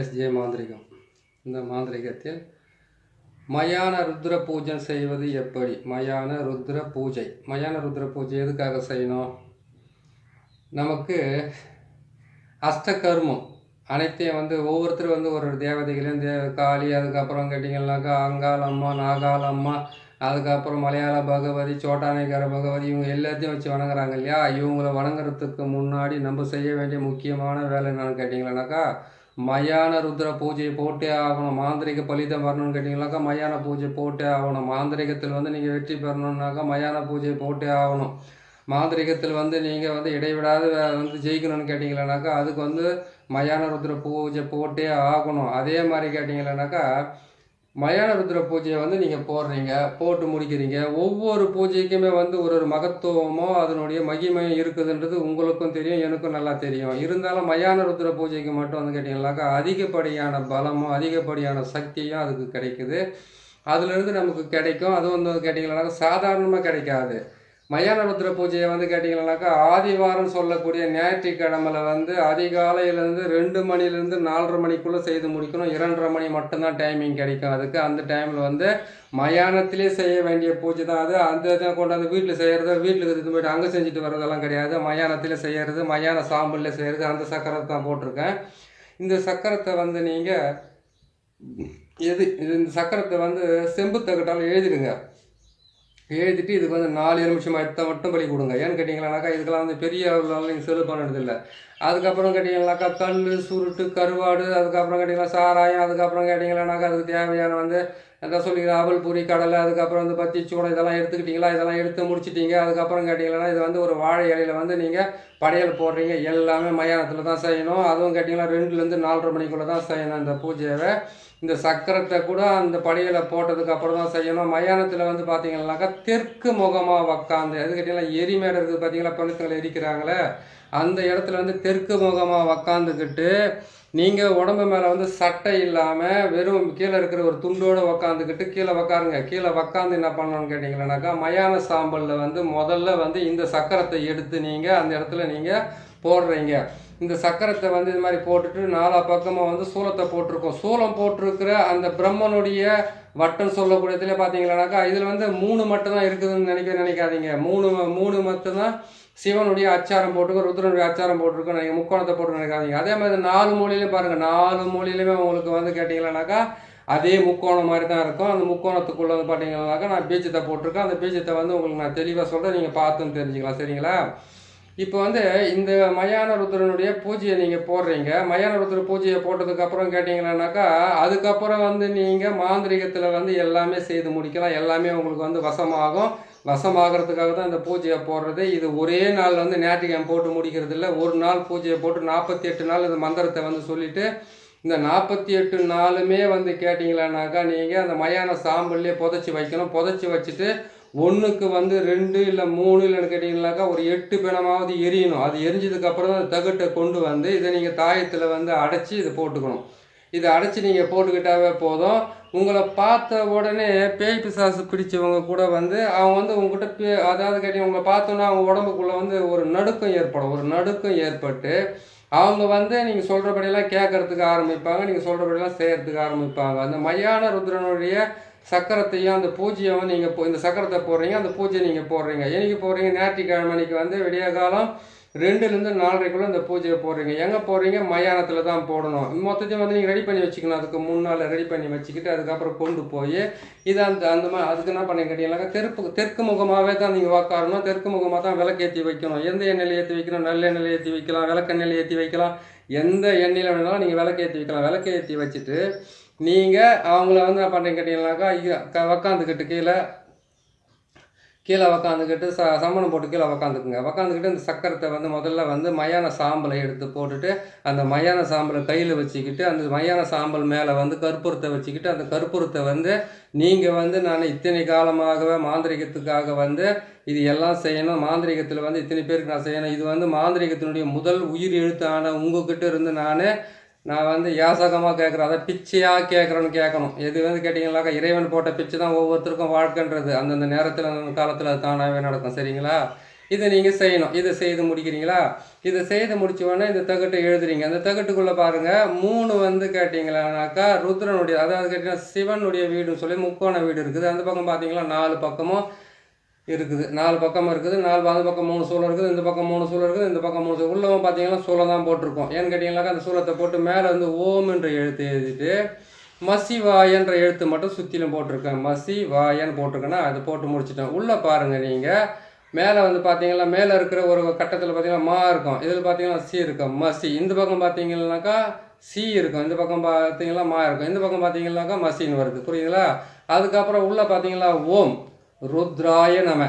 SJ மாந்திரிகம். இந்த மாந்திரிகத்தில் மயான ருத்ர பூஜை செய்வது எப்படி? மயான ருத்ர பூஜை. மயான ருத்ர பூஜை எதுக்காக செய்யணும்? நமக்கு அஷ்டகர்மம். அனைத்தையும் வந்து ஒவ்வொருத்தரும் வந்து ஒரு ஒரு தேவதைகளையும் தே காளி அதுக்கப்புறம் கேட்டிங்கன்னாக்கா அங்காளம்மா நாகாளம்மா அதுக்கப்புறம் மலையாள பகவதி சோட்டானைக்கார பகவதி இவங்க எல்லாத்தையும் வச்சு வணங்குறாங்க இல்லையா? இவங்களை வணங்குறதுக்கு முன்னாடி நம்ம செய்ய வேண்டிய முக்கியமான வேலை என்னென்னு கேட்டிங்களானாக்கா மயான ருத்ர பூஜையை போட்டே ஆகணும். மாந்திரிக பலிதம் வரணும்னு கேட்டிங்கனாக்கா மயான பூஜை போட்டே ஆகணும். மாந்திரிகத்தில் வந்து நீங்கள் வெற்றி பெறணுன்னாக்கா மயான பூஜை போட்டே ஆகணும். மாந்திரிகத்தில் வந்து நீங்கள் வந்து இடைவிடாது வந்து ஜெயிக்கணும்னு கேட்டிங்களானாக்கா அதுக்கு வந்து மயான ருத்ர பூஜை போட்டே ஆகணும். அதே மாதிரி கேட்டிங்களானாக்கா மயான ருத்ர பூஜையை வந்து நீங்கள் போடுறீங்க போட்டு முடிக்கிறீங்க. ஒவ்வொரு பூஜைக்குமே வந்து ஒரு ஒரு மகத்துவமோ அதனுடைய மகிமையும் இருக்குதுன்றது உங்களுக்கும் தெரியும் எனக்கும் நல்லா தெரியும். இருந்தாலும் மயான ருத்ர பூஜைக்கு மட்டும் வந்து கேட்டிங்கனாக்கா அதிகப்படியான பலமும் அதிகப்படியான சக்தியும் அதுக்கு கிடைக்குது. அதுலேருந்து நமக்கு கிடைக்கும். அது வந்து கேட்டிங்கனாக்கா சாதாரணமாக கிடைக்காது. மயான பூஜையை வந்து கேட்டிங்கன்னாக்கா ஆதிவாரம் சொல்லக்கூடிய ஞாயிற்றுக்கிழமையில வந்து அதிகாலையிலேருந்து ரெண்டு மணிலேருந்து நாலரை மணிக்குள்ளே செய்து முடிக்கணும். இரண்டரை மணி மட்டும்தான் டைமிங் கிடைக்கும். அதுக்கு அந்த டைமில் வந்து மயானத்திலே செய்ய வேண்டிய பூஜை தான் அது. அந்த இதை கொண்டாந்து வீட்டில் செய்கிறது வீட்டில் இருந்து போயிட்டு அங்கே செஞ்சுட்டு வர்றதெல்லாம் கிடையாது. மயானத்தில் செய்கிறது மயான சாம்பலில் செய்கிறது அந்த சக்கரத்தை தான் போட்டிருக்கேன். இந்த சக்கரத்தை வந்து நீங்கள் எது? இது இந்த சக்கரத்தை வந்து செம்பு தகட்டால் எழுதிடுங்க. எழுதிட்டு இதுக்கு வந்து நாலு நிமிஷம் எடுத்த மட்டும் பலி கொடுங்க. ஏன்னு கேட்டிங்களானாக்கா இதுக்கெல்லாம் வந்து பெரிய அளவில் நீங்கள் செலவு பண்ணுறதில்ல அதுக்கப்புறம் கேட்டிங்கனாக்கா கல் சுருட்டு கருவாடு அதுக்கப்புறம் கேட்டிங்கன்னா சாராயம் அதுக்கப்புறம் கேட்டிங்களானாக்கா அதுக்கு தேவையான வந்து என்ன சொல்லிக்கிற அவல் பூரி கடலை அதுக்கப்புறம் வந்து பத்தி சூடம் இதெல்லாம் எடுத்துக்கிட்டிங்களா? இதெல்லாம் எடுத்து முடிச்சிட்டிங்க. அதுக்கப்புறம் கேட்டிங்கன்னா இது வந்து ஒரு வாழை இலையில வந்து நீங்கள் படையல் போடுறீங்க. எல்லாமே மயானத்தில் தான் செய்யணும். அதுவும் கேட்டிங்கன்னா ரெண்டுலேருந்து நாலரை மணிக்குள்ளே தான் செய்யணும் இந்த பூஜையை இந்த சக்கரத்தை கூட அந்த படியில் போட்டதுக்கு அப்புறம் தான் செய்யணும். மயானத்தில் வந்து பார்த்தீங்கன்னாக்கா தெற்கு முகமாக உக்காந்து அது கேட்டிங்கன்னா எரிமேடை இருக்குது பார்த்தீங்களா பெண்ணுங்களை எரிக்கிறாங்களே அந்த இடத்துல வந்து தெற்கு முகமாக உக்காந்துக்கிட்டு நீங்கள் உடம்பு மேலே வந்து சட்டை இல்லாமல் வெறும் கீழே இருக்கிற ஒரு துண்டோடு உக்காந்துக்கிட்டு கீழே உக்காருங்க. கீழே உக்காந்து என்ன பண்ணணும்னு கேட்டிங்கன்னாக்கா மயான சாம்பலில் வந்து முதல்ல வந்து இந்த சக்கரத்தை எடுத்து நீங்கள் அந்த இடத்துல நீங்கள் போடுறீங்க. இந்த சக்கரத்தை வந்து இது மாதிரி போட்டுட்டு நாலா பக்கமாக வந்து சூலத்தை போட்டிருக்கோம். சூலம் போட்டிருக்கிற அந்த பிரம்மனுடைய வட்டம் சொல்லக்கூடியதுல பார்த்தீங்கன்னாக்கா இதில் வந்து மூணு மட்டும்தான் இருக்குதுன்னு நினைக்க நினைக்காதீங்க. மூணு மூணு மட்டும்தான் சிவனுடைய அச்சாரம் போட்டிருக்கோம் ருத்ரனுடைய அச்சாரம் போட்டிருக்கோம். நீங்கள் முக்கோணத்தை போட்டு நினைக்காதீங்க. அதே மாதிரி நாலு மூலையிலையும் பாருங்கள் நாலு மொழியிலையுமே உங்களுக்கு வந்து கேட்டிங்களானாக்கா அதே முக்கோணம் மாதிரி தான் இருக்கும். அந்த முக்கோணத்துக்குள்ளே வந்து பார்த்தீங்கன்னாக்கா நான் பீஜத்தை போட்டிருக்கேன். அந்த பீஜத்தை வந்து உங்களுக்கு நான் தெளிவாக சொல்கிறேன் நீங்கள் பார்த்துன்னு தெரிஞ்சுக்கலாம். சரிங்களா? இப்போ வந்து இந்த மயான ருத்ரனுடைய பூஜையை நீங்கள் போடுறீங்க. மயான ருத்ர பூஜையை போட்டதுக்கப்புறம் கேட்டிங்கன்னாக்கா அதுக்கப்புறம் வந்து நீங்கள் மாந்திரிகத்தில் வந்து எல்லாமே செய்து முடிக்கலாம். எல்லாமே உங்களுக்கு வந்து வசமாகும். வசமாகறதுக்காக தான் இந்த பூஜையை போடுறது. இது ஒரே நாள் வந்து ஞாயிற்றுக்கிழமை போட்டு முடிக்கிறது இல்லை ஒரு நாள் பூஜையை போட்டு நாற்பத்தி எட்டு நாள் இந்த மந்திரத்தை வந்து சொல்லிவிட்டு இந்த நாற்பத்தி எட்டு நாளுமே வந்து கேட்டிங்களானாக்கா நீங்கள் அந்த மயான சாம்பல்லே புதைச்சி வைக்கணும். புதைச்சி வச்சுட்டு ஒன்றுக்கு வந்து ரெண்டு இல்லை மூணு இல்லைன்னு கேட்டிங்கனாக்கா ஒரு எட்டு பிணமாவது எரியணும். அது எரிஞ்சதுக்கப்புறம் தான் அந்த தகட்டை கொண்டு வந்து இதை நீங்கள் தாயத்தில் வந்து அடைச்சி இதை போட்டுக்கணும். இதை அடைச்சி நீங்கள் போட்டுக்கிட்டாவே போதும். உங்களை பார்த்த உடனே பேய் பிசாசு பிடிச்சவங்க கூட வந்து அவங்க வந்து உங்ககிட்ட பே அதாவது கேட்டீங்க உங்களை பார்த்தோன்னா அவங்க உடம்புக்குள்ளே வந்து ஒரு நடுக்கம் ஏற்படும். ஒரு நடுக்கம் ஏற்பட்டு அவங்க வந்து நீங்கள் சொல்கிறபடியெல்லாம் கேட்கறதுக்கு ஆரம்பிப்பாங்க நீங்கள் சொல்கிறபடியெல்லாம் செய்கிறதுக்கு ஆரம்பிப்பாங்க. அந்த மையான ருத்ரனுடைய சக்கரத்தையும் அந்த பூஜையும் நீங்கள் போ இந்த சக்கரத்தை போடுறீங்க அந்த பூஜையை நீங்கள் போடுறீங்க. என்னைக்கு போடுறீங்க? ஞாயிற்றுக்கிழமை அன்னைக்கு வந்து விடிய காலம் ரெண்டுலேருந்து நாலரைக்குள்ளே இந்த பூஜையை போடுறீங்க. எங்கே போடுறீங்க? மயானத்தில் தான் போடணும். மொத்தத்தையும் வந்து நீங்கள் ரெடி பண்ணி வச்சுக்கணும். அதுக்கு முன்னால் ரெடி பண்ணி வச்சுக்கிட்டு அதுக்கப்புறம் கொண்டு போய் இது அந்த அந்த மாதிரி அதுக்கு என்ன பண்ணி கேட்டீங்கன்னாக்கா தெற்கு தெற்கு முகமாகவே தான் நீங்கள் உக்காரணும். தெற்கு முகமாக தான் விளக்கேற்றி வைக்கணும். எந்த எண்ணெயில் ஏற்றி வைக்கணும்? நல்ல எண்ணெயில் ஏற்றி வைக்கலாம். விளக்கெண்ணெயில் ஏற்றி வைக்கலாம். எந்த எண்ணெயில் வேணாலும் நீங்கள் விளக்கேற்றி வைக்கலாம். விளக்கேற்றி வச்சுட்டு நீங்கள் அவங்கள வந்து என்ன பண்ணுறீங்க கேட்டிங்கனாக்கா க உக்காந்துக்கிட்டு கீழே கீழே உக்காந்துக்கிட்டு ச சம்மணம் போட்டு கீழே உக்காந்துக்குங்க. உக்காந்துக்கிட்டு இந்த சக்கரத்தை வந்து முதல்ல வந்து மயான சாம்பலை எடுத்து போட்டுட்டு அந்த மயான சாம்பலை கையில் வச்சுக்கிட்டு அந்த மயான சாம்பல் மேலே வந்து கற்பூரத்தை வச்சுக்கிட்டு அந்த கற்பூரத்தை வந்து நீங்கள் வந்து நான் இத்தனை காலமாகவே மாந்திரிகத்துக்காக வந்து இது எல்லாம் செய்யணும். மாந்திரிகத்தில் வந்து இத்தனை பேருக்கு நான் செய்யணும். இது வந்து மாந்திரிகத்தினுடைய முதல் உயிர் எழுத்தான உங்ககிட்ட இருந்து நான் நான் வந்து யாசகமாக கேட்குறேன் அதை பிச்சையாக கேட்குறேன்னு கேட்கணும். எது வந்து கேட்டிங்கனாக்கா இறைவன் போட்ட பிச்சை தான் ஒவ்வொருத்தருக்கும் வாழ்க்கைன்றது. அந்தந்த நேரத்தில் அந்த காலத்தில் அது தானாகவே நடக்கும். சரிங்களா? இதை நீங்கள் செய்யணும். இதை செய்து முடிக்கிறீங்களா? இதை செய்து முடிச்ச உடனே இந்த தகட்டை எழுதுறீங்க. அந்த தகட்டுக்குள்ளே பாருங்கள் மூணு வந்து கேட்டிங்களானாக்கா ருத்ரனுடைய அதாவது கேட்டிங்கன்னா சிவனுடைய வீடுன்னு சொல்லி முக்கோண வீடு இருக்குது. அந்த பக்கம் பார்த்தீங்களா நாலு பக்கமும் இருக்குது. நாலு பக்கம் இருக்குது. நாலு அந்த பக்கம் மூணு சூளம் இருக்குது. இந்த பக்கம் மூணு சூளம் இருக்குது. இந்த பக்கம் மூணு சூழல் உள்ளவன் பார்த்தீங்கன்னா சூளம் தான் போட்டிருக்கோம். ஏன்னு கேட்டிங்கனாக்கா அந்த சூளத்தை போட்டு மேலே வந்து ஓம் என்ற எழுத்து எழுதிட்டு மசிவாயன்ற எழுத்து மட்டும் சுற்றிலும் போட்டிருக்கேன். மசி வாயன்னு போட்டிருக்கேன்னா அது போட்டு முடிச்சிட்டேன். உள்ளே பாருங்கள் நீங்கள் மேலே வந்து பார்த்தீங்கன்னா மேலே இருக்கிற ஒரு கட்டத்தில் பார்த்தீங்கன்னா மா இருக்கும். இதில் பார்த்தீங்கன்னா சி இருக்கும். மசி. இந்த பக்கம் பார்த்தீங்கன்னாக்கா சி இருக்கும். இந்த பக்கம் பார்த்தீங்கன்னா மா இருக்கும். இந்த பக்கம் பார்த்தீங்கன்னாக்கா மசின்னு வருது. புரியுதுங்களா? அதுக்கப்புறம் உள்ளே பார்த்தீங்களா ஓம். ருத்ராய நம.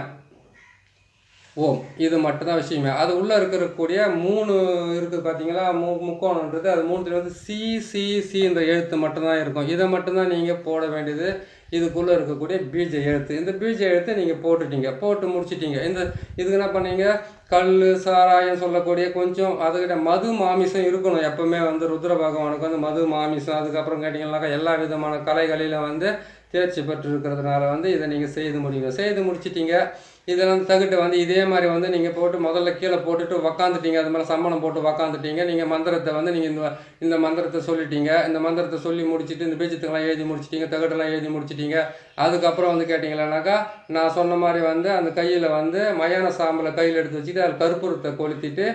ஓம். இது மட்டும்தான் விஷயமே. அது உள்ளே இருக்கக்கூடிய மூணு இருக்குது பார்த்தீங்களா மு முக்கோணன்றது. அது மூணுத்துல வந்து சி சி இந்த எழுத்து மட்டும்தான் இருக்கும். இதை மட்டும்தான் நீங்கள் போட வேண்டியது. இதுக்குள்ளே இருக்கக்கூடிய பீஜ எழுத்து. இந்த பீஜ எழுத்தை நீங்கள் போட்டுட்டீங்க. போட்டு முடிச்சிட்டீங்க. இந்த இதுக்கு என்ன பண்ணீங்க? கல் சாராயம் சொல்லக்கூடிய கொஞ்சம் அதுக்கிட்ட மது மாமிசம் இருக்கணும். எப்பவுமே வந்து ருத்ர பகவானுக்கு வந்து மது மாமிசம் அதுக்கப்புறம் கேட்டிங்கன்னாக்கா எல்லா விதமான கலைகளிலும் வந்து தேர்ச்சி பெற்று இருக்கிறதுனால வந்து இதை நீங்கள் செய்து முடியுங்க. செய்து முடிச்சிட்டீங்க. இதெல்லாம் தகுட்டு வந்து இதே மாதிரி வந்து நீங்கள் போட்டு முதல்ல கீழே போட்டுட்டு உக்காந்துட்டீங்க. அது மாதிரி சம்மணம் போட்டு உக்காந்துட்டீங்க. நீங்கள் மந்திரத்தை வந்து நீங்கள் இந்த இந்த மந்திரத்தை சொல்லிட்டீங்க. இந்த மந்திரத்தை சொல்லி முடிச்சுட்டு இந்த பீஜத்துக்கெல்லாம் எழுதி முடிச்சிட்டீங்க. தகட்டெல்லாம் எழுதி முடிச்சிட்டீங்க. அதுக்கப்புறம் வந்து கேட்டிங்களானாக்கா நான் சொன்ன மாதிரி வந்து அந்த கையில் வந்து மயான சாம்பலை கையில் எடுத்து வச்சுட்டு அதில் கற்பூரத்தை கொளுத்திட்டு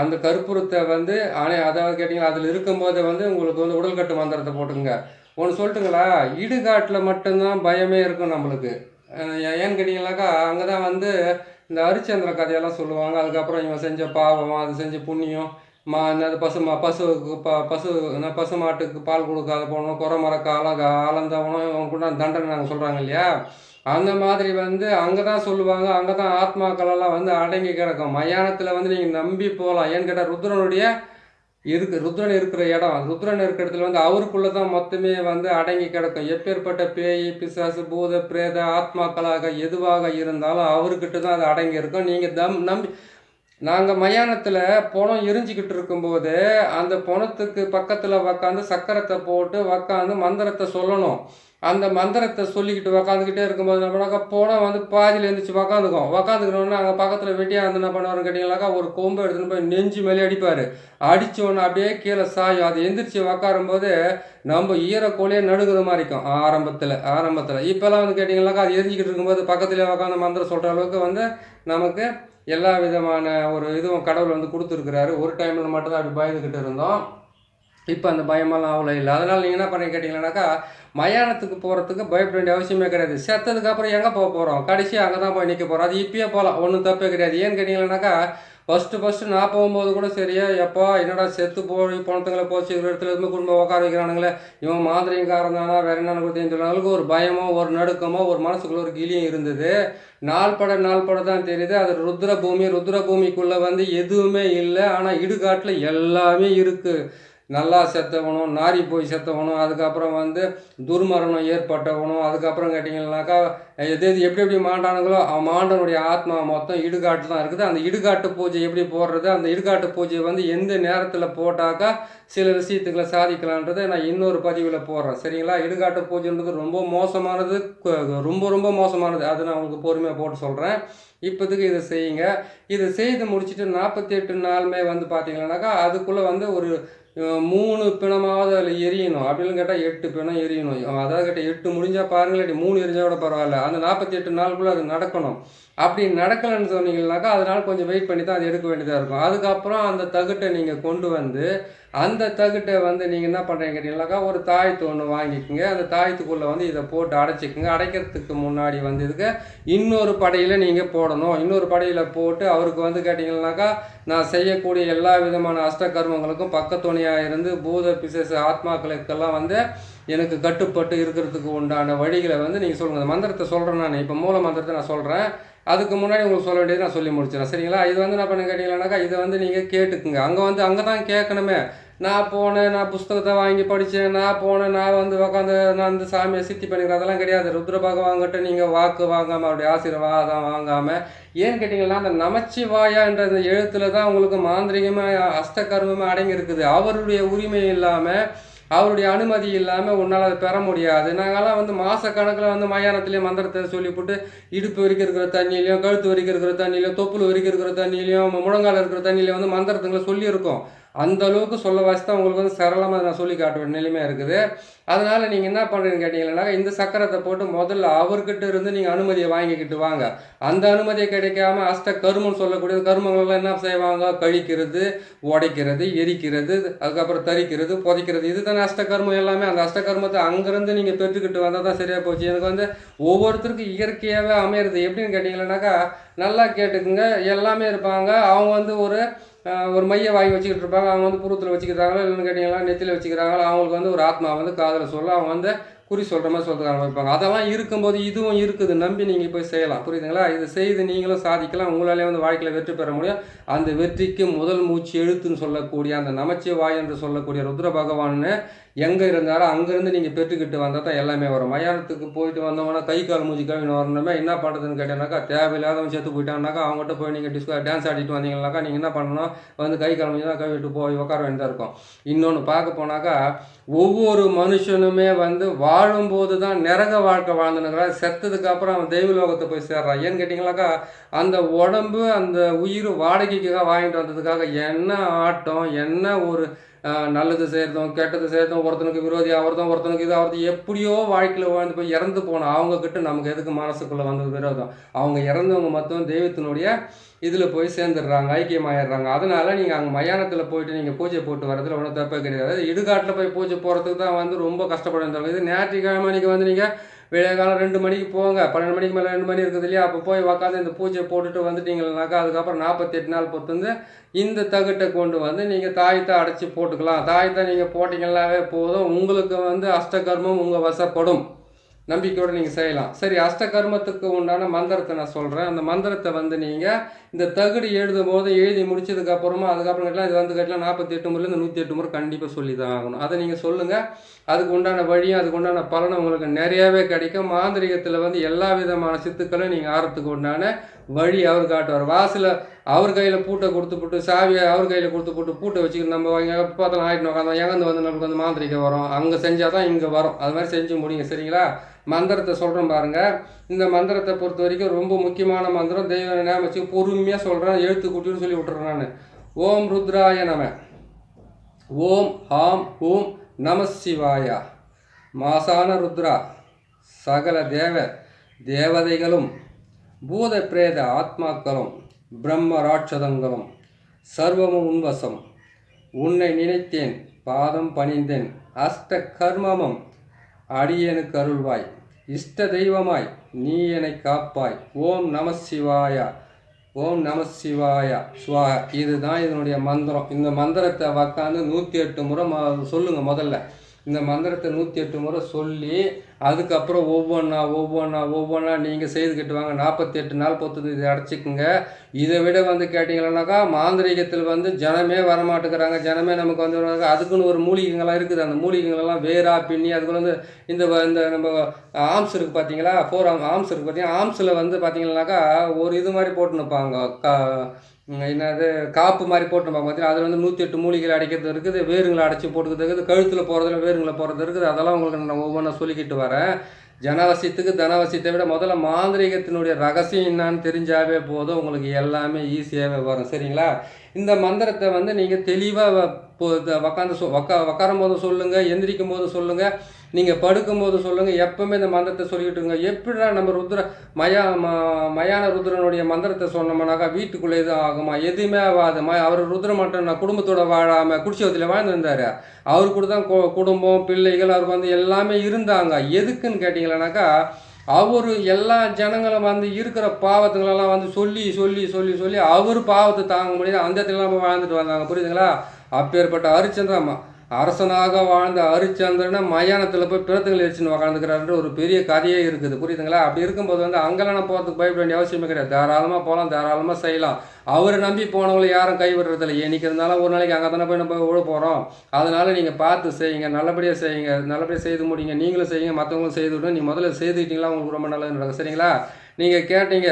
அந்த கற்பூரத்தை வந்து அணை அதாவது கேட்டிங்கன்னா அதில் இருக்கும்போது வந்து உங்களுக்கு வந்து உடல்கட்டு மந்திரத்தை போட்டுங்க ஒன்று சொல்லட்டுங்களா? இடுகாட்டில் மட்டும்தான் பயமே இருக்கும் நம்மளுக்கு. ஏன்னு கேட்டிங்கனாக்கா அங்கே தான் வந்து இந்த ஹரிச்சந்திர கதையெல்லாம் சொல்லுவாங்க. அதுக்கப்புறம் இவன் செஞ்ச பாவம் அது செஞ்ச புண்ணியம் மா என்னது பசு மா பசுவுக்கு ப பசு என்ன பசு மாட்டுக்கு பால் கொடுக்காத போகணும் குறை மறக்க அழக ஆலந்தவனும் இவன் கூட தண்டனை நாங்கள் சொல்கிறாங்க இல்லையா? அந்த மாதிரி வந்து அங்கே தான் சொல்லுவாங்க. அங்கே தான் ஆத்மாக்கள் எல்லாம் வந்து அடங்கி கிடக்கும். மயானத்தில் வந்து நீங்கள் நம்பி போகலாம். ஏன்னு கேட்டால் ருத்ரனுடைய இருக்கு ருத்ரன் இருக்கிற இடம்? ருத்ரன் இருக்கிற இடத்துல வந்து அவருக்குள்ளே தான் மொத்தமே வந்து அடங்கி கிடக்கும். எப்பேற்பட்ட பேய் பிசாசு பூத பிரேத ஆத்மாக்களாக எதுவாக இருந்தாலும் அவர்கிட்ட தான் அது அடங்கி இருக்கும். நீங்கள் தம் நம்பி நாங்கள் மயானத்தில் பணம் எரிஞ்சிக்கிட்டு இருக்கும்போது அந்த பணத்துக்கு பக்கத்தில் உக்காந்து சக்கரத்தை போட்டு உக்காந்து மந்திரத்தை சொல்லணும். அந்த மந்திரத்தை சொல்லிக்கிட்டு உக்காந்துக்கிட்டே இருக்கும்போது என்ன போனால் வந்து பாதியில் எழுந்திரிச்சு உக்காந்துக்கும் உக்காந்துக்கணுன்னு அங்கே பக்கத்தில் வெட்டியாக வந்து என்ன பண்ணுவாருன்னு கேட்டிங்கனாக்கா ஒரு கொம்பு எடுத்துன்னு போய் நெஞ்சு மேலே அடிப்பார். அடிச்ச உடனே அப்படியே கீழே சாயும். அது எந்திரிச்சு உக்காரும்போது நம்ம ஈரக்கோலையே நடுங்குற மாதிரி இருக்கும். ஆரம்பத்தில் ஆரம்பத்தில். இப்போல்லாம் வந்து கேட்டிங்கனாக்கா அது எரிஞ்சிக்கிட்டு இருக்கும்போது பக்கத்துலேயே உட்காந்து மந்திரம் சொல்கிற அளவுக்கு வந்து நமக்கு எல்லா விதமான ஒரு இதுவும் கடவுள் வந்து கொடுத்துருக்குறாரு. ஒரு டைமில் மட்டும்தான் அப்படி பயந்துக்கிட்டு இருந்தோம். இப்போ அந்த பயமெல்லாம் அவ்வளோ இல்லை. அதனால் நீங்கள் என்ன பண்ணி கேட்டிங்கன்னாக்கா மயானத்துக்கு போகிறதுக்கு பயப்பட வேண்டிய அவசியமே கிடையாது. செத்ததுக்கு அப்புறம் எங்கே போக போகிறோம் கடைசி அங்கே தான் போய் நிற்க போகிறோம் அது இப்பயே போகலாம் ஒன்றும் தப்பே கிடையாது. ஏன்னு கேட்டிங்கன்னாக்கா ஃபஸ்ட்டு ஃபஸ்ட்டு நான் போகும்போது கூட சரியா எப்பா என்னடா செத்து போய் பணத்துங்களை போச்சு ஒரு இடத்துல இருந்து குடும்பம் உட்கார வைக்கிறானுங்களே. இவன் மாதிரிங்காரன் தானா வேற என்னன்னு கூட தெரிஞ்ச ஒரு பயமோ ஒரு நடுக்கமோ ஒரு மனசுக்குள்ள ஒரு கிளியும் இருந்தது. நாள் பட நாள் பட தான் தெரியுது. அது ருத்ர பூமி ருத்ர பூமிக்குள்ளே வந்து எதுவுமே இல்லை. ஆனால் இடுகாட்டில் எல்லாமே இருக்குது நல்லா செத்தவனும் நாரி போய் செத்தவனும் அதுக்கப்புறம் வந்து துர்மரணம் ஏற்பட்டவனும் அதுக்கப்புறம் கேட்டிங்கன்னாக்கா எது எது எப்படி எப்படி மாண்டானுங்களோ அவன் மாண்டனுடைய ஆத்மா மொத்தம் இடுகாட்டு தான் இருக்குது. அந்த இடுகாட்டு பூஜை எப்படி போடுறது? அந்த இடுகாட்டு பூஜையை வந்து எந்த நேரத்தில் போட்டாக்கா சில விஷயத்துக்களை சாதிக்கலான்றதை நான் இன்னொரு பதிவில் போடுறேன். சரிங்களா? இடுகாட்டு பூஜைன்றது ரொம்ப மோசமானது ரொம்ப ரொம்ப மோசமானது. அது நான் உங்களுக்கு பொறுமையாக போட்டு சொல்கிறேன் இப்போதைக்கு இதை செய்யுங்க. இதை செய்து முடிச்சுட்டு நாற்பத்தி எட்டு நாளுமே வந்து பார்த்தீங்கன்னாக்கா அதுக்குள்ளே வந்து ஒரு மூணு பிணமாவது அதில் எரியணும். அப்படின்னு கேட்டால் எட்டு பிணம் எரியணும். அதாவது கேட்டால் எட்டு முடிஞ்சால் பாருங்களேன் இல்லாட்டி மூணு எரிஞ்சால் கூட பரவாயில்ல. அந்த நாற்பத்தி எட்டு நாளுக்குள்ளே அது நடக்கணும். அப்படி நடக்கலைன்னு சொன்னீங்கன்னாக்கா அதனால் கொஞ்சம் வெயிட் பண்ணி தான் அது எடுக்க வேண்டியதாக இருக்கும். அதுக்கப்புறம் அந்த தகுட்டை நீங்கள் கொண்டு வந்து அந்த தகுட்டை வந்து நீங்கள் என்ன பண்ணுறீங்க கேட்டீங்கன்னாக்கா ஒரு தாயத்து ஒன்று வாங்கிக்கோங்க. அந்த தாயத்துக்குள்ளே வந்து இதை போட்டு அடைச்சிக்கோங்க. அடைக்கிறதுக்கு முன்னாடி வந்து இதுக்கு இன்னொரு படையில் நீங்கள் போடணும். இன்னொரு படையில் போட்டு அவருக்கு வந்து கேட்டிங்கன்னாக்கா நான் செய்யக்கூடிய எல்லா விதமான அஷ்ட கர்மங்களுக்கும் பக்கத்துணையாக இருந்து பூத பிசேச ஆத்மாக்களுக்கெல்லாம் வந்து எனக்கு கட்டுப்பட்டு இருக்கிறதுக்கு உண்டான வழிகளை வந்து நீங்கள் சொல்லுங்கள் அந்த மந்திரத்தை சொல்கிறேன் நான். இப்போ மூல மந்திரத்தை நான் சொல்கிறேன் அதுக்கு முன்னாடி உங்களுக்கு சொல்ல வேண்டியது நான் சொல்லி முடிச்சிடறேன். சரிங்களா? இது வந்து என்ன பண்ண கேட்டீங்கன்னாக்கா இதை வந்து நீங்கள் கேட்டுக்குங்க. அங்கே வந்து அங்கே தான் கேட்கணுமே. நான் போனேன் நான் புஸ்தகத்தை வாங்கி படித்தேன் நான் போனேன் நான் வந்து உட்காந்து நான் வந்து சாமியை சித்தி பண்ணிக்கிறேன். அதெல்லாம் கிடையாது. ருத்ர பகவான்கிட்ட நீங்கள் வாக்கு வாங்காமல் அவருடைய ஆசீர்வாதம் வாங்காமல் ஏன்னு கேட்டிங்கன்னா அந்த நமச்சிவாயான்ற அந்த எழுத்துல தான் உங்களுக்கு மாந்திரிகமாக அஷ்டகர்மமாக அடங்கி இருக்குது அவருடைய உரிமை இல்லாமல் அவருடைய அனுமதி இல்லாமல் உன்னால் அதை பெற முடியாது. நாங்கள்லாம் வந்து மாதக்கணக்கில் வந்து மயானத்துலேயும் மந்திரத்தை சொல்லிவிட்டு இடுப்பு வரைக்கும் இருக்கிற தண்ணியிலையும் கழுத்து வரைக்கும் இருக்கிற தண்ணியிலையும் தொப்புள் வரைக்கும் இருக்கிற தண்ணியிலையும் முழங்கால இருக்கிற தண்ணியிலையும் வந்து மந்திரத்துங்களை சொல்லியிருக்கோம். அந்த அளவுக்கு சொல்ல வாசி தான் உங்களுக்கு வந்து சரளமாக நான் சொல்லி காட்ட வேண்டிய நிலைமையாக இருக்குது. அதனால் நீங்கள் என்ன பண்ணுறீங்கன்னு கேட்டிங்கன்னா இந்த சக்கரத்தை போட்டு முதல்ல அவர்கிட்ட இருந்து நீங்கள் அனுமதியை வாங்கிக்கிட்டு வாங்க. அந்த அனுமதியை கிடைக்காம அஷ்ட கருமம்னு சொல்லக்கூடிய கருமங்கள்லாம் என்ன செய்வாங்க? கழிக்கிறது உடைக்கிறது எரிக்கிறது அதுக்கப்புறம் தரிக்கிறது புதைக்கிறது. இது தானே அஷ்டகர்மம் எல்லாமே. அந்த அஷ்டகர்மத்தை அங்கேருந்து நீங்கள் பெற்றுக்கிட்டு வந்தால் தான் சரியாக போச்சு. எனக்கு வந்து ஒவ்வொருத்தருக்கும் இயற்கையாகவே அமையிறது. எப்படின்னு கேட்டிங்கன்னாக்கா நல்லா கேட்டுக்குங்க. எல்லாமே இருப்பாங்க. அவங்க வந்து ஒரு ஒரு மைய வாங்கி வச்சுக்கிட்டு இருப்பாங்க. அவங்க வந்து புருவத்தில் வச்சுக்கிறாங்களா இல்லைன்னு கேட்டிங்கன்னா நெத்தியில் வச்சுக்கிறாங்களா அவங்களுக்கு வந்து ஒரு ஆத்மா வந்து காதில் சொல்ல அவங்க வந்து குறி சொல்கிற மாதிரி சொல்கிறதுக்கு ஆரம்பிப்பாங்க. அதெல்லாம் இருக்கும்போது இதுவும் இருக்குது. நம்பி நீங்கள் போய் செய்யலாம். புரியுதுங்களா? இது செய்து நீங்களும் சாதிக்கலாம். உங்களாலே வந்து வாழ்க்கையில் வெற்றி பெற முடியும். அந்த வெற்றிக்கு முதல் மூச்சு எழுத்துன்னு சொல்லக்கூடிய அந்த நமச்சிவாய் என்று சொல்லக்கூடிய ருத்ர பகவான்னு எங்கே இருந்தாலும் அங்கேருந்து நீங்கள் பெற்றுக்கிட்டு வந்தால் தான் எல்லாமே வரும். மயானத்துக்கு போயிட்டு வந்தோம்னா கை கால் மூஞ்சி கழுவின வரணுமே என்ன பண்ணுறதுன்னு கேட்டேன்னாக்கா தேவையில்லாதவன் செத்து போயிட்டாங்கனாக்கா அவங்ககிட்ட போய் நீங்கள் டிஸ்கோ டான்ஸ் ஆடிட்டு வந்தீங்கன்னாக்கா நீங்கள் என்ன பண்ணணும்? வந்து கை கால் மூஞ்சி தான் கழுவிட்டு போய் உட்கார வேண்டியதாக இருக்கும். இன்னொன்று பார்க்க போனாக்கா ஒவ்வொரு மனுஷனுமே வந்து வாழும்போது தான் நிறக வாழ்க்கை வாழ்ந்துனுங்கிறான் செத்ததுக்கு அப்புறம் அவன் தெய்வ லோகத்தை போய் சேர்றான். ஏன்னு கேட்டிங்கனாக்கா அந்த உடம்பு அந்த உயிர் வாடகைக்காக வாங்கிட்டு வந்ததுக்காக என்ன ஆட்டம் என்ன ஒரு நல்லது செய்கிறதும் கெட்டது செய்கிறதும் ஒருத்தனுக்கு விரோதி ஆகிறதும் ஒருத்தனுக்கு இது ஆகிறது எப்படியோ வாழ்க்கையில் வாழ்ந்து போய் இறந்து போன அவங்கக்கிட்ட நமக்கு எதுக்கு மனசுக்குள்ளே வந்தது விரோதம்? அவங்க இறந்தவங்க மொத்தம் தெய்வத்தினுடைய இதில் போய் சேர்ந்துடுறாங்க ஐக்கியமாயிடுறாங்க. அதனால் நீங்கள் அங்கே மயானத்தில் போயிட்டு நீங்கள் பூஜை போட்டு வரதுல ஒன்றும் தப்பே கிடையாது. இடுகாட்டில் போய் பூஜை போகிறதுக்கு தான் வந்து ரொம்ப கஷ்டப்படுறாங்க இது ஞாயிற்றுக்கிழமை அன்னைக்கு வந்து நீங்கள் விடிய காலம் ரெண்டு மணிக்கு போங்க. பன்னெண்டு மணிக்கு மேலே ரெண்டு மணி இருக்குது இல்லையா? அப்போ போய் உக்காந்து இந்த பூஜை போட்டுட்டு வந்துட்டீங்கன்னாக்கா அதுக்கப்புறம் நாற்பத்தெட்டு நாள் பொறுத்து வந்து இந்த தகட்டை கொண்டு வந்து நீங்கள் தாயத்தை அடைச்சி போட்டுக்கலாம். தாயத்தை நீங்கள் போட்டிங்கன்னாவே போதும். உங்களுக்கு வந்து அஷ்டகர்மம் உங்கள் வசப்படும். நம்பிக்கையோடு நீங்கள் செய்யலாம். சரி அஷ்டகர்மத்துக்கு உண்டான மந்திரத்தை நான் சொல்கிறேன் அந்த மந்திரத்தை வந்து நீங்கள் இந்த தகுடு எழுதும் போது எழுதி முடிச்சதுக்கு அப்புறமா அதுக்கப்புறம் கட்டலாம் இது வந்து கட்டலாம் நாற்பத்தி எட்டு முறையில் இந்த நூற்றி எட்டு முறை கண்டிப்பாக சொல்லி தான் ஆகணும். அதை நீங்கள் சொல்லுங்கள் அதுக்கு உண்டான வழியும் அதுக்கு உண்டான பலனும் உங்களுக்கு நிறையாவே கிடைக்கும். மாந்திரிகத்தில் வந்து எல்லா விதமான சித்துக்களும் நீங்கள் ஆறத்துக்கு உண்டான வழி அவர் காட்டுவார் வாசலில் அவர் கையில் பூட்டை கொடுத்து போட்டு சாவியை அவர் கையில் கொடுத்து போட்டு பூட்டை வச்சுக்கிட்டு நம்ம இங்கே பார்த்தாலும் ஆகிட்டு உட்காந்தோம் எங்கேருந்து வந்து நமக்கு வந்து மாந்திரிக்க வரும்? அங்கே செஞ்சால் தான் இங்கே வரும். அது மாதிரி செஞ்சு முடியுங்க. சரிங்களா? மந்திரத்தை சொல்கிறேன் பாருங்கள் இந்த மந்திரத்தை பொறுத்த வரைக்கும் ரொம்ப முக்கியமான மந்திரம். தெய்வ ஞாபகம் வச்சு பொறுமையாக சொல்கிறேன் எழுத்து கூட்டின்னு சொல்லி விட்டுறேன் நான். ஓம் ருத்ராய நம. ஓம் ஆம் ஓம் நம சிவாயா. மாசான ருத்ரா. சகல தேவ தேவதைகளும் பூத பிரேத ஆத்மாக்களும் பிரம்ம ராட்சதங்களும் சர்வமும் உன்வசம். உன்னை நினைத்தேன் பாதம் பணிந்தேன். அஷ்ட கர்மமும் அடியனுக்கு அருள்வாய். இஷ்ட தெய்வமாய் நீ என்னை காப்பாய். ஓம் நம சிவாயா. ஓம் நம சிவாயா. சுவாக இதுதான் இதனுடைய மந்திரம். இந்த மந்திரத்தை உக்காந்து நூற்றி எட்டு முறை சொல்லுங்கள் சொல்லுங்க முதல்ல. இந்த மந்திரத்தை நூற்றி எட்டு முறை சொல்லி அதுக்கப்புறம் ஒவ்வொன்றா ஒவ்வொன்றா ஒவ்வொன்றா நீங்கள் செய்துக்கிட்டு வாங்க. நாற்பத்தி எட்டு நாள் பொறுத்தது இதை அடைச்சிக்குங்க. இதை விட வந்து கேட்டிங்கன்னாக்கா மாந்திரீகத்தில் வந்து ஜனமே வரமாட்டேங்கிறாங்க ஜனமே நமக்கு வந்து அதுக்குன்னு ஒரு மூலிகைங்கள்லாம் இருக்குது. அந்த மூலிகைங்களெல்லாம் வேரா பின்னி அதுக்குள்ள வந்து இந்த இந்த நம்ம ஆம்ஸ் இருக்குது பார்த்தீங்களா ஃபோர் ஆம் ஆம்ஸ் இருக்குது பார்த்தீங்கன்னா ஆம்ஸில் வந்து பார்த்தீங்கன்னாக்கா ஒரு இது மாதிரி போட்டு நிற்பாங்க கா என்னது காப்பு மாதிரி போட்டுருப்பாங்க பார்த்தீங்கன்னா அதில் வந்து நூற்றி எட்டு மூலிகைகள் அடைக்கிறது இருக்குது வேருங்களை அடைச்சி போட்டுக்கிறது இருக்குது கழுத்தில் போகிறதுல வேருங்களை போகிறது இருக்குது. அதெல்லாம் உங்களுக்கு நான் ஒவ்வொன்றா சொல்லிக்கிட்டு வரேன். ஜனவசியத்துக்கு தனவசியத்தை விட முதல்ல மாந்திரீகத்தினுடைய ரகசியம் என்னான்னு தெரிஞ்சாவே போதும். உங்களுக்கு எல்லாமே ஈஸியாகவே வரும். சரிங்களா? இந்த மந்திரத்தை வந்து நீங்கள் தெளிவாக உக்காந்து சொ உக்கா உக்காரும் போது சொல்லுங்கள் எந்திரிக்கும் போது சொல்லுங்கள் நீங்கள் படுக்கும்போது சொல்லுங்கள் எப்பவுமே இந்த மந்திரத்தை சொல்லிக்கிட்டுங்க எப்படிடா நம்ம ருத்ர மயா ம மயான ருத்ரனுடைய மந்திரத்தை சொன்னோம்னாக்கா வீட்டுக்குள்ளே எதுவும் ஆகுமா? எதுவுமே ஆகாது ம அவர் ருத்ர மட்டும் நான் குடும்பத்தோட வாழாமல் குடிச்சவத்தில் வாழ்ந்துருந்தார். அவர் கூட தான் கு- குடும்பம் பிள்ளைகள் அவருக்கு வந்து எல்லாமே இருந்தாங்க. எதுக்குன்னு கேட்டிங்களேனாக்கா அவர் எல்லா ஜனங்களும் வந்து இருக்கிற பாவத்துங்களெல்லாம் வந்து சொல்லி சொல்லி சொல்லி சொல்லி அவர் பாவத்தை தாங்க முடியாது அந்த இடத்துல நம்ம வாழ்ந்துட்டு வந்தாங்க. புரியுதுங்களா? அப்பேற்பட்ட ஹரிச்சந்திரம்மா அரசனாக வாழ்ந்த அரிச்சந்திரனை மயானத்தில் போய் பிறத்துங்களை எரிச்சுன்னு உக்காந்துக்கிறாருன்ற ஒரு பெரிய கதையே இருக்குது. புரியுதுங்களா? அப்படி இருக்கும்போது வந்து அங்கெல்லாம் போகிறதுக்கு பயப்பட வேண்டிய அவசியமே கிடையாது. தாராளமாக போகலாம் தாராளமாக செய்யலாம். அவரை நம்பி போனவங்களை யாரும் கைவிடுறதில்ல என்னைக்கு இருந்தாலும் ஒரு நாளைக்கு அங்கே தானே போய் நம்ம விழ போகிறோம் அதனால் நீங்கள் பார்த்து செய்யுங்க நல்லபடியாக செய்யுங்க நல்லபடியாக செய்து முடியுங்க நீங்களும் செய்யுங்க மற்றவங்களும் செய்து விடுங்க. நீங்கள் முதல்ல செய்துக்கிட்டீங்களா உங்களுக்கு ரொம்ப நல்லது நடக்கும். சரிங்களா? நீங்கள் கேட்டீங்க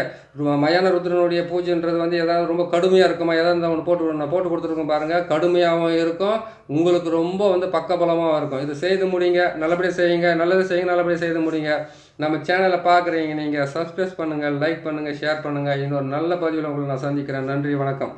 மயான ருத்ரனுடைய பூஜைன்றது வந்து ஏதாவது ரொம்ப கடுமையாக இருக்குமா? ஏதாவது ஒன்று போட்டு நான் போட்டு கொடுத்துருக்கோம் பாருங்கள் கடுமையாகவும் இருக்கும். உங்களுக்கு ரொம்ப வந்து பக்கபலமாக இருக்கும். இது செய்து முடிங்க நல்லபடியாக செய்யுங்க. நல்லது செய்யுங்க நல்லபடியாக செய்து முடிங்க. நம்ம சேனலை பார்க்குறீங்க நீங்கள் சப்ஸ்கிரைப் பண்ணுங்கள் லைக் பண்ணுங்கள் ஷேர் பண்ணுங்கள் இன்னொரு நல்ல பதிவில் உங்களை நான் சந்திக்கிறேன். நன்றி வணக்கம்.